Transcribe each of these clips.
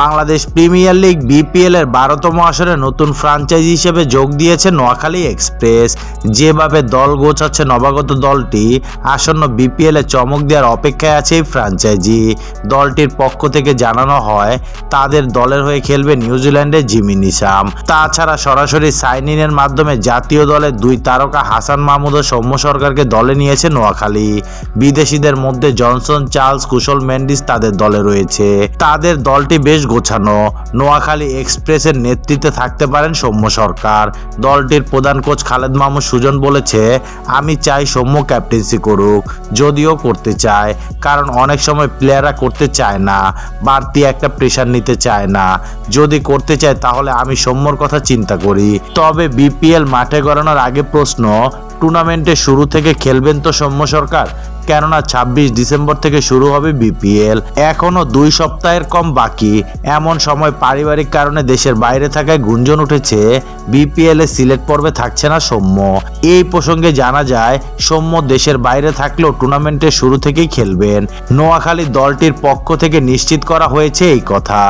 Bangladesh premier league BPL এর বারোতম আসরে নতুন ফ্রাঞ্চাইজি হিসেবে যোগ দিয়েছে নোয়াখালী এক্সপ্রেস। যেভাবে দল গোছাচ্ছে নবাগত দলটি, আসন্ন বিপিএল এ চমক দেওয়ার অপেক্ষায় আছে এই ফ্রাঞ্চাইজি দলটির পক্ষ থেকে জানানো হয়, তাদের দলের হয়ে খেলবে নিউজিল্যান্ডের জিমি নিশাম তাছাড়া সরাসরি সাইন ইনের মাধ্যমে জাতীয় দলের দুই তারকা হাসান মাহমুদ ও সৌম্য সরকারকে দলে নিয়েছে নোয়াখালী। বিদেশিদের মধ্যে জনসন, চার্লস, কুশল, মেন্ডিস তাদের দলে রয়েছে। তাদের দলটি বেশ গোছানো। নোয়াখালী এক্সপ্রেসের নেতৃত্বে থাকতে পারেন সৌম্য সরকার। দলটির প্রধান কোচ খালেদ মাহমুদ সুজন বলেছে, আমি চাই সৌম্য ক্যাপ্টেন্সি করুক, যদিও করতে চায়, কারণ অনেক সময় প্লেয়াররা করতে চায় না, বাড়তি একটা প্রেশার নিতে চায় না। যদি করতে চায়, তাহলে আমি সৌম্যর কথা চিন্তা করি। তবে বিপিএল মাঠে গড়ানোর আগে প্রশ্ন টুর্নামেন্টে শুরু থেকে খেলবেন তো সৌম্য সরকার? কেননা ছাব্বিশ ডিসেম্বর থেকে শুরু হবে বিপিএল। এখনও দুই সপ্তাহের কম বাকি। এমন সময় পারিবারিক কারণে দেশের বাইরে থাকায় গুঞ্জন উঠেছে, বিপিএল এ সিলেট পর্বে থাকছে না সৌম্য। এই প্রসঙ্গে জানা যায়, সৌম্য দেশের বাইরে থাকলেও টুর্নামেন্টের শুরু থেকেই খেলবেন। নোয়াখালী দলটির পক্ষ থেকে নিশ্চিত করা হয়েছে এই কথা।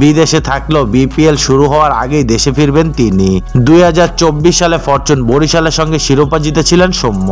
বিদেশে থাকলেও বিপিএল শুরু হওয়ার আগেই দেশে ফিরবেন তিনি। দুই হাজার চব্বিশ সালে ফরচুন বরিশালের সঙ্গে শিরোপা জিতেছিলেন সৌম্য।